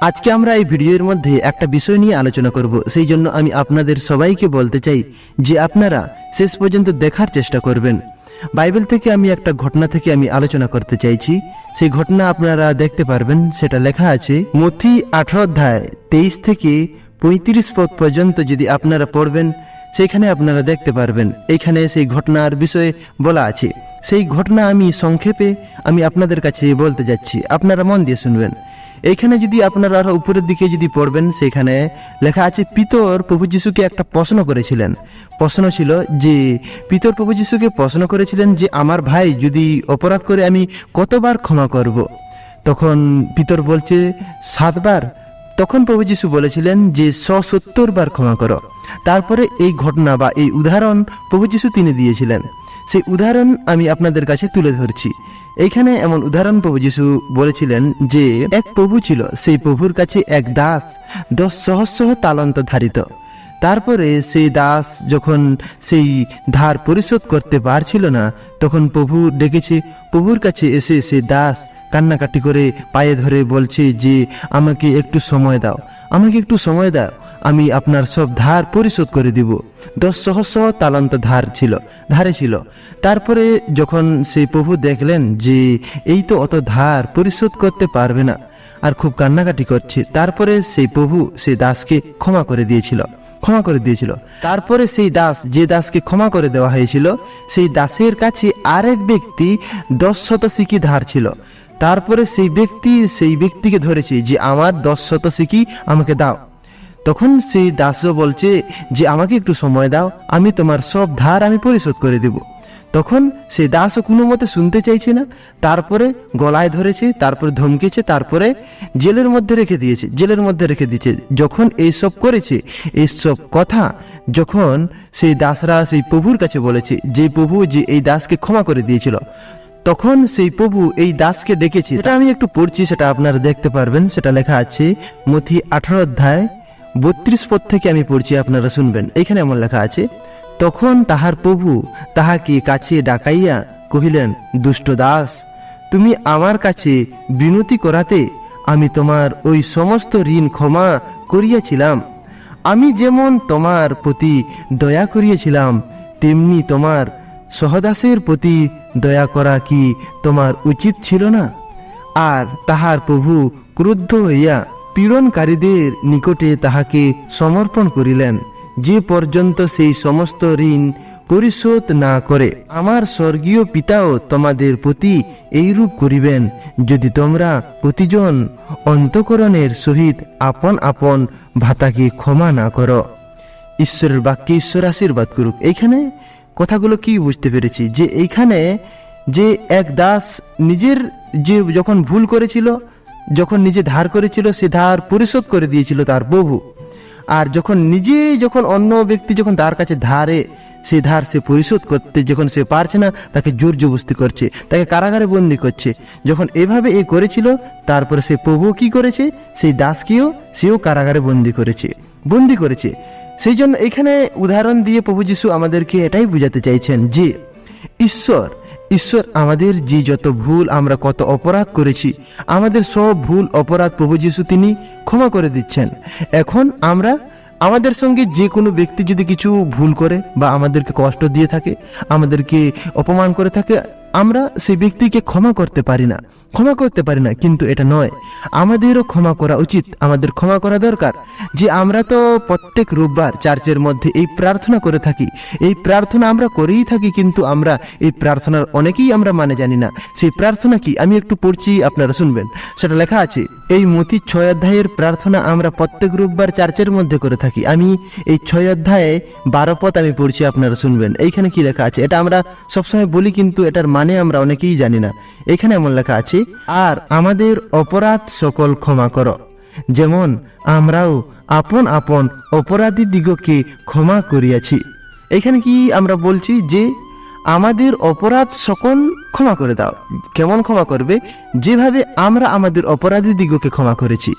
আজকে আমরা এই ভিডিওর মধ্যে একটা বিষয় নিয়ে আলোচনা করব, সেই জন্য আমি আপনাদের সবাইকে বলতে চাই যে আপনারা শেষ পর্যন্ত দেখার চেষ্টা করবেন। বাইবেল থেকে আমি একটা ঘটনা থেকে আমি আলোচনা করতে চাইছি। সেই ঘটনা আপনারা দেখতে পারবেন, সেটা লেখা আছে মথি আঠারো অধ্যায় তেইশ থেকে পঁয়ত্রিশ পদ পর্যন্ত যদি আপনারা পড়বেন সেইখানে আপনারা দেখতে পারবেন। এইখানে সেই ঘটনার বিষয়ে বলা আছে। সেই ঘটনা আমি সংক্ষেপে আমি আপনাদের কাছে বলতে যাচ্ছি। আপনারা মন দিয়ে শুনবেন। এইখানে যদি আপনারা আরও উপরের দিকে যদি পড়বেন সেখানে লেখা আছে, পিতর প্রভু যিশুকে একটা প্রশ্ন করেছিলেন। প্রশ্ন ছিল যে, পিতর প্রভু যিশুকে প্রশ্ন করেছিলেন যে, আমার ভাই যদি অপরাধ করে আমি কতবার ক্ষমা করব? তখন পিতর বলছে, সাতবার। তখন প্রভু যিশু বলেছিলেন যে সত্তর বার ক্ষমা করো। তারপরে এই ঘটনা বা এই উদাহরণ প্রভু যিশু তিনি দিয়েছিলেন। সেই উদাহরণ আমি আপনাদের কাছে তুলে ধরছি। এইখানে এমন উদাহরণ প্রভু যিশু বলেছিলেন যে, এক প্রভু ছিল, সেই প্রভুর কাছে এক দাস দশ সহস্র তালন্ত ধারিত তারপরে সেই দাস যখন সেই ধার পরিশোধ করতে পারছিল না, তখন প্রভু ডেকেছে, প্রভুর কাছে এসে সেই দাস কান্নাকাটি করে পায়ে ধরে বলছে যে, আমাকে একটু সময় দাও, আমাকে একটু সময় দাও, আমি আপনার সব ধার পরিশোধ করে দিব। দশ সহস্র তালন্ত ধার ছিল, ধারে ছিল। তারপরে যখন সেই প্রভু দেখলেন যে, এই তো অত ধার পরিশোধ করতে পারবে না, আর খুব কান্নাকাটি করছে, তারপরে সেই প্রভু সেই দাসকে ক্ষমা করে দিয়েছিল। ক্ষমা করে দিয়েছিল। তারপরে সেই দাস, যে দাসকে ক্ষমা করে দেওয়া হয়েছিল, সেই দাসের কাছে আরেক ব্যক্তি দশ শত সিকি ধার ছিল। তারপরে সেই ব্যক্তি, সেই ব্যক্তিকে ধরেছে যে, আমার দশ শত সিকি আমাকে দাও। তখন সেই দাসও বলছে যে, আমাকে একটু সময় দাও, আমি তোমার সব ধার আমি পরিশোধ করে দেব। তখন সেই দাসও কোনো মতে শুনতে চাইছে না। তারপরে গলায় ধরেছে, তারপরে ধমকেছে, তারপরে জেলের মধ্যে রেখে দিয়েছে, জেলের মধ্যে রেখে দিয়েছে। যখন এইসব করেছে, এইসব কথা যখন সেই দাসরা সেই প্রভুর কাছে বলেছে, যে প্রভু যে এই দাসকে ক্ষমা করে দিয়েছিল, তখন সেই প্রভু এই দাসকে ডেকেছে। এটা আমি একটু পড়ছি, সেটা আপনারা দেখতে পারবেন। সেটা লেখা আছে মথি আঠারো অধ্যায় বত্রিশ পদ থেকে আমি পড়ছি, আপনারা শুনবেন। এখানে আমার লেখা আছে তখন তাহার প্রভু তাহাকে কাছে ডাকাইয়া কহিলেন, দুষ্ট দাস, তুমি আমার কাছে বিনতি করাতে আমি তোমার ওই সমস্ত ঋণ ক্ষমা করিয়াছিলাম। আমি যেমন তোমার প্রতি দয়া করিয়াছিলাম, তেমনি তোমার সহদাসের প্রতি দয়া করা কি তোমার উচিত ছিল না? আর তাহার প্রভু ক্রুদ্ধ হইয়া পীড়নকারীদের নিকটে তাহাকে সমর্পণ করিলেন। যে পর্যন্ত সেই সমস্ত ঋণ পরিশোধ না করে আমার স্বর্গীয় পিতাও তোমাদের প্রতি এইরূপ করিবেন, যদি তোমরা প্রতিজন অন্তকরণের সহিত আপন আপন ভাতাকে ক্ষমা না করো। ঈশ্বরের বাক্যে ঈশ্বর আশীর্বাদ করুক। এইখানে কথাগুলো কি বুঝতে পেরেছি? যে এইখানে যে এক দাস নিজের যে যখন ভুল করেছিল, যখন নিজে ধার করেছিল, সে ধার পরিশোধ করে দিয়েছিল তার প্রভু। আর যখন নিজে যখন অন্য ব্যক্তি যখন তার কাছে ধারে, সে ধার সে পরিশোধ করতে, যখন সে পারছে না, তাকে জোর জবস্তি করছে, তাকে কারাগারে বন্দি করছে। যখন এভাবে এ করেছিল, তারপরে সে প্রভু কি করেছে? সেই দাসকেও সেও কারাগারে বন্দি করেছে বন্দি করেছে। সেই জন্য এখানে উদাহরণ দিয়ে প্রভু যিশু আমাদেরকে এটাই বোঝাতে চাইছেন যে, ঈশ্বর ঈশ্বর আমাদের যে যত ভুল আমরা কত অপরাধ করেছি, আমাদের সব ভুল, অপরাধ প্রভু যিশু তিনি ক্ষমা করে দিচ্ছেন। এখন আমরা আমাদের সঙ্গে যে কোনো ব্যক্তি যদি কিছু ভুল করে বা আমাদেরকে কষ্ট দিয়ে থাকে, আমাদেরকে অপমান করে থাকে আমরা সেই ব্যক্তিকে ক্ষমা করতে পারি না। ক্ষমা করতে পারি না, কিন্তু এটা নয়। আমাদেরও ক্ষমা করা উচিত, আমাদের ক্ষমা করা দরকার। যে আমরা তো প্রত্যেক রোববার চার্চের মধ্যে এই প্রার্থনা করে থাকি, এই প্রার্থনা আমরা করেই থাকি, কিন্তু আমরা এই প্রার্থনার অনেকেই আমরা মানে জানি না। সেই প্রার্থনা কি? আমি একটু পড়ছি, আপনারা শুনবেন। সেটা লেখা আছে, এই মতি ছয় অধ্যায়ের প্রার্থনা আমরা প্রত্যেক রোববার চার্চের মধ্যে করে থাকি। আমি এই ছয় অধ্যায়ে বারো পথ আমি পড়ছি, আপনারা শুনবেন। এইখানে কি লেখা আছে? এটা আমরা সবসময় বলি, কিন্তু এটার মানে আমরা অনেকেই জানি না। এখানে এমন লেখা আছে, আর আমাদের অপরাধ সকল ক্ষমা করো। যেমন আমরাও আপন আপন অপরাধী দিগকে ক্ষমা করিয়াছি। এখানে কি আমরা বলছি যে, আমাদের অপরাধ সকল ক্ষমা করে দাও। কেমন ক্ষমা করবে? যেভাবে আমরা আমাদের অপরাধী দিগকে ক্ষমা করেছি।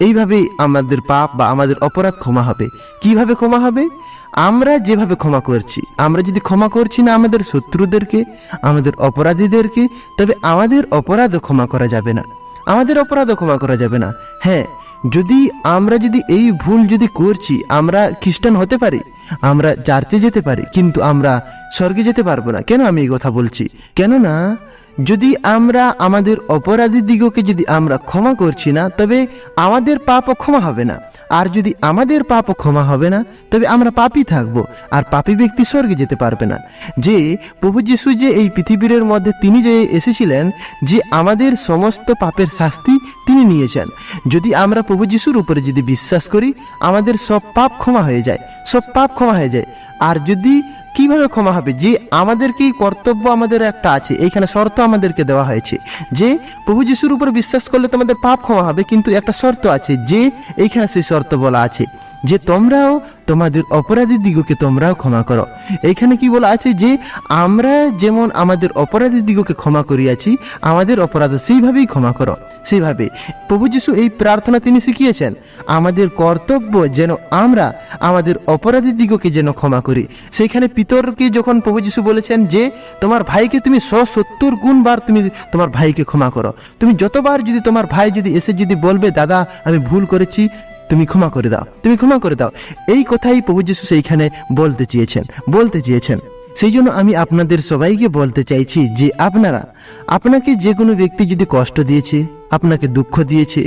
এইভাবেই আমাদের পাপ বা আমাদের অপরাধ ক্ষমা হবে। কীভাবে ক্ষমা হবে? আমরা যেভাবে ক্ষমা করছি, আমরা যদি ক্ষমা করছি না আমাদের শত্রুদেরকে, আমাদের অপরাধীদেরকে, তবে আমাদের অপরাধও ক্ষমা করা যাবে না। আমাদের অপরাধও ক্ষমা করা যাবে না। হ্যাঁ যদি আমরা যদি এই ভুল যদি করছি, আমরা খ্রিস্টান হতে পারি, আমরা চার্চে যেতে পারি, কিন্তু আমরা স্বর্গে যেতে পারব না। কেন আমি এই কথা বলছি? কেননা যদি আমরা আমাদের অপরাধী দিগকে যদি আমরা ক্ষমা করছি না, তবে আমাদের পাপও ক্ষমা হবে না। আর যদি আমাদের পাপও ক্ষমা হবে না, তবে আমরা পাপই থাকব, আর পাপী ব্যক্তি স্বর্গে যেতে পারবে না। যে প্রভু যিশু যে এই পৃথিবীর মধ্যে তিনি যে এসেছিলেন, যে আমাদের সমস্ত পাপের শাস্তি তিনি নিয়েছেন। যদি আমরা প্রভু যিশুর উপরে যদি বিশ্বাস করি, আমাদের সব পাপ ক্ষমা হয়ে যায়, সব পাপ ক্ষমা হয়ে যায়। আর যদি কীভাবে ক্ষমা হবে? যে আমাদেরকে কর্তব্য আমাদের একটা আছে। এইখানে শর্ত আমাদেরকে দেওয়া হয়েছে। যে প্রভু যিশুর উপর বিশ্বাস করলে তোমাদের পাপ ক্ষমা হবে, কিন্তু একটা শর্ত আছে। যে এইখানে সেই শর্ত বলা আছে। যে তোমরাও তোমাদের অপরাধী দিগকে তোমরাও ক্ষমা করো। এইখানে কি বলা আছে যে, আমরা যেমন আমাদের অপরাধী দিগকে ক্ষমা করিয়াছি, আমাদের অপরাধ সেইভাবেই ক্ষমা করো। সেইভাবে প্রভু যিশু এই প্রার্থনা তিনি শিখিয়েছেন, আমাদের কর্তব্য যেন আমরা আমাদের অপরাধী দিগকে যেন ক্ষমা করি। সেইখানে পিতরকে যখন প্রভু যিশু বলেছেন যে, তোমার ভাইকে তুমি সত্তর গুণ বার তুমি তোমার ভাইকে ক্ষমা করো। তুমি যতবার যদি তোমার ভাই যদি এসে যদি বলবে, দাদা, আমি ভুল করেছি তুমি ক্ষমা করে দাও, তুমি ক্ষমা করে দাও। এই কথাই প্রভু যিশু সেইখানে বলতে চেয়েছেন বলতে চেয়েছেন। সেই জন্য আমি আপনাদের সবাইকে বলতে চাইছি যে আপনারা, আপনাকে যে কোনো ব্যক্তি যদি কষ্ট দিয়েছে, আপনাকে দুঃখ দিয়েছে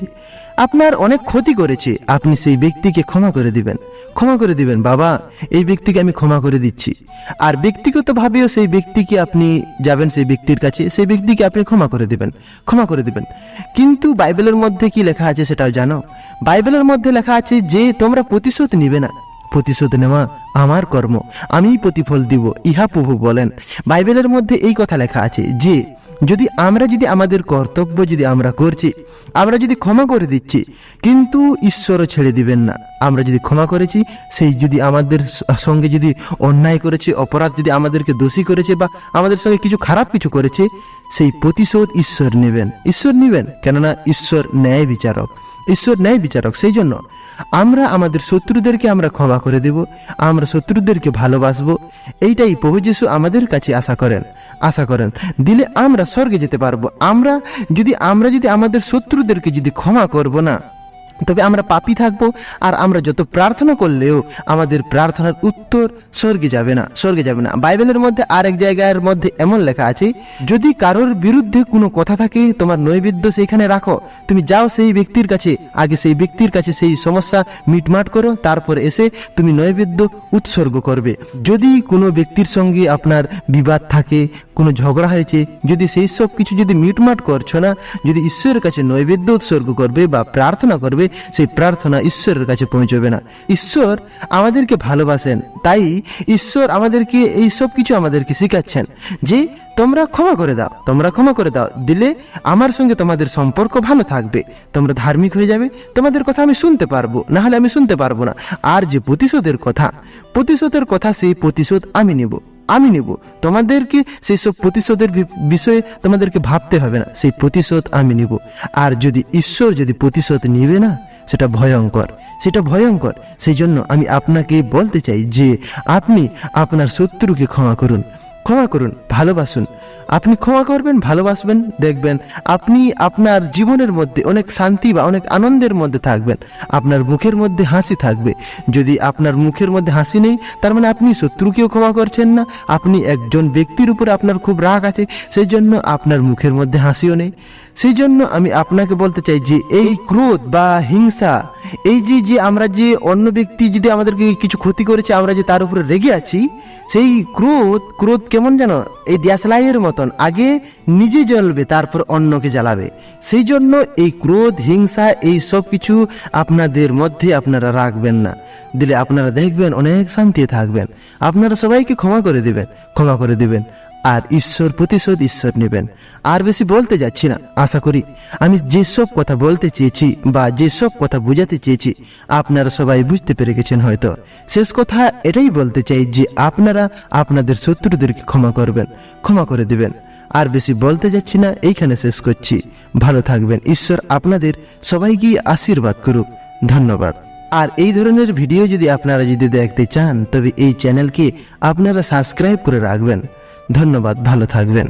আপনার অনেক ক্ষতি করেছে। আপনি সেই ব্যক্তিকে ক্ষমা করে দিবেন। ক্ষমা করে দিবেন, বাবা, এই ব্যক্তিকে আমি ক্ষমা করে দিচ্ছি। আর ব্যক্তিগতভাবেও সেই ব্যক্তিকে আপনি যাবেন সেই ব্যক্তির কাছে, সেই ব্যক্তিকে আপনি ক্ষমা করে দিবেন, ক্ষমা করে দিবেন। কিন্তু বাইবেলের মধ্যে কি লেখা আছে সেটাও জানো? বাইবেলের মধ্যে লেখা আছে যে তোমরা প্রতিশোধ নিবে না। প্রতিশোধ নেওয়া আমার কর্ম। আমিই প্রতিফল দিব, ইহা প্রভু বলেন। বাইবেলের মধ্যে এই কথা লেখা আছে যে, যদি আমরা যদি আমাদের কর্তব্য যদি আমরা করছি, আমরা যদি ক্ষমা করে দিচ্ছি, কিন্তু ঈশ্বরও ছেড়ে দিবেন না। আমরা যদি ক্ষমা করেছি, সেই যদি আমাদের সঙ্গে যদি অন্যায় করেছে, অপরাধ যদি আমাদেরকে দোষী করেছে বা আমাদের সঙ্গে কিছু খারাপ কিছু করেছে, সেই প্রতিশোধ ঈশ্বর নেবেন। ঈশ্বর নেবেন, কেননা ঈশ্বর ন্যায় বিচারক ঈশ্বর ন্যায় বিচারক সেই জন্য আমরা আমাদের শত্রুদেরকে আমরা ক্ষমা করে দেব, আমরা শত্রুদেরকে ভালোবাসবো, এইটাই প্রভু যিশু আমাদের কাছে আশা করেন আশা করেন। দিলে আমরা স্বর্গে যেতে পারব। আমরা যদি আমরা যদি আমাদের শত্রুদেরকে যদি ক্ষমা করব না তবে আমরা পাপি থাকব আর আমরা যত প্রার্থনা করলেও আমাদের প্রার্থনার উত্তর স্বর্গে যাবে না, স্বর্গে যাবে না। বাইবেলের মধ্যে আরেক জায়গার মধ্যে এমন লেখা আছে, যদি কারোর বিরুদ্ধে কোনো কথা থাকে তোমার নৈবেদ্য সেইখানে রাখো। তুমি যাও সেই ব্যক্তির কাছে, আগে সেই ব্যক্তির কাছে সেই সমস্যা মিটমাট করো, তারপর এসে তুমি নৈবেদ্য উৎসর্গ করবে। যদি কোনো ব্যক্তির সঙ্গে আপনার বিবাদ থাকে, কোনো ঝগড়া হয়েছে, যদি সেই সব কিছু যদি মিটমাট করছ না, যদি ঈশ্বরের কাছে নৈবেদ্য উৎসর্গ করবে বা প্রার্থনা করবে সেই প্রার্থনা ঈশ্বরের কাছে পৌঁছবে না। ঈশ্বর আমাদেরকে ভালোবাসেন, তাই ঈশ্বর আমাদেরকে এই সব কিছু আমাদেরকে শেখাচ্ছেন যে তোমরা ক্ষমা করে দাও, তোমরা ক্ষমা করে দাও, দিলে আমার সঙ্গে তোমাদের সম্পর্ক ভালো থাকবে, তোমরা ধার্মিক হয়ে যাবে, তোমাদের কথা আমি শুনতে পারব না হলে আমি শুনতে পারব না। আর যে প্রতিশোধের কথা প্রতিশোধের কথা সেই প্রতিশোধ আমি নেব। আমি নেব। তোমাদেরকে সেই সব প্রতিশোধের বিষয়ে তোমাদেরকে ভাবতে হবে না। সেই প্রতিশোধ আমি নেব। আর যদি ঈশ্বর যদি প্রতিশোধ নিবে না, সেটা ভয়ঙ্কর। সেটা ভয়ঙ্কর। সেই জন্য আমি আপনাকে বলতে চাই যে, আপনি আপনার শত্রুকে ক্ষমা করুন। ক্ষমা করুন, ভালোবাসুন। আপনি ক্ষমা করবেন, ভালোবাসবেন, দেখবেন আপনি আপনার জীবনের মধ্যে অনেক শান্তি বা অনেক আনন্দের মধ্যে থাকবেন। আপনার মুখের মধ্যে হাসি থাকবে। যদি আপনার মুখের মধ্যে হাসি নেই, তার মানে আপনি শত্রুকেও ক্ষমা করছেন না। আপনি একজন ব্যক্তির উপরে আপনার খুব রাগ আছে সেই জন্য আপনার মুখের মধ্যে হাসিও নেই। সেই জন্য আমি আপনাকে বলতে চাই যে, এই ক্রোধ বা হিংসা এই যে যে আমরা যে অন্য ব্যক্তি যদি আমাদেরকে কিছু ক্ষতি করেছে, আমরা যে তার উপরে রেগে আছি, সেই ক্রোধ ক্রোধ কেমন যেন? এই দেশলাইয়ের মতন। আগে নিজে জ্বলবে, তারপর অন্যকে জ্বালাবে। সেই জন্য এই ক্রোধ, হিংসা, এই সব কিছু আপনাদের মধ্যে আপনারা রাখবেন না। দিলে আপনারা দেখবেন, অনেক শান্তি থাকবেন। আপনারা সবাইকে ক্ষমা করে দিবেন, ক্ষমা করে দিবেন। আর ঈশ্বর প্রতিশোধ ঈশ্বর নেবেন। আর বেশি বলতে যাচ্ছি না, আশা করি। আমি যেসব কথা বলতে চেয়েছি বা যেসব কথা বোঝাতে চেয়েছি, আপনারা সবাই বুঝতে পেরে গেছেন হয়তো। শেষ কথা এটাই বলতে চাই যে আপনারা আপনাদের শত্রুদেরকে ক্ষমা করবেন, ক্ষমা করে দিবেন। আর বেশি বলতে যাচ্ছি না, এইখানে শেষ করছি। ভালো থাকবেন, ঈশ্বর আপনাদের সবাইকে আশীর্বাদ করুক। ধন্যবাদ। আর এই ধরনের ভিডিও যদি আপনারা যদি দেখতে চান, তবে এই চ্যানেলকে আপনারা সাবস্ক্রাইব করে রাখবেন। ধন্যবাদ ভালো থাকবেন।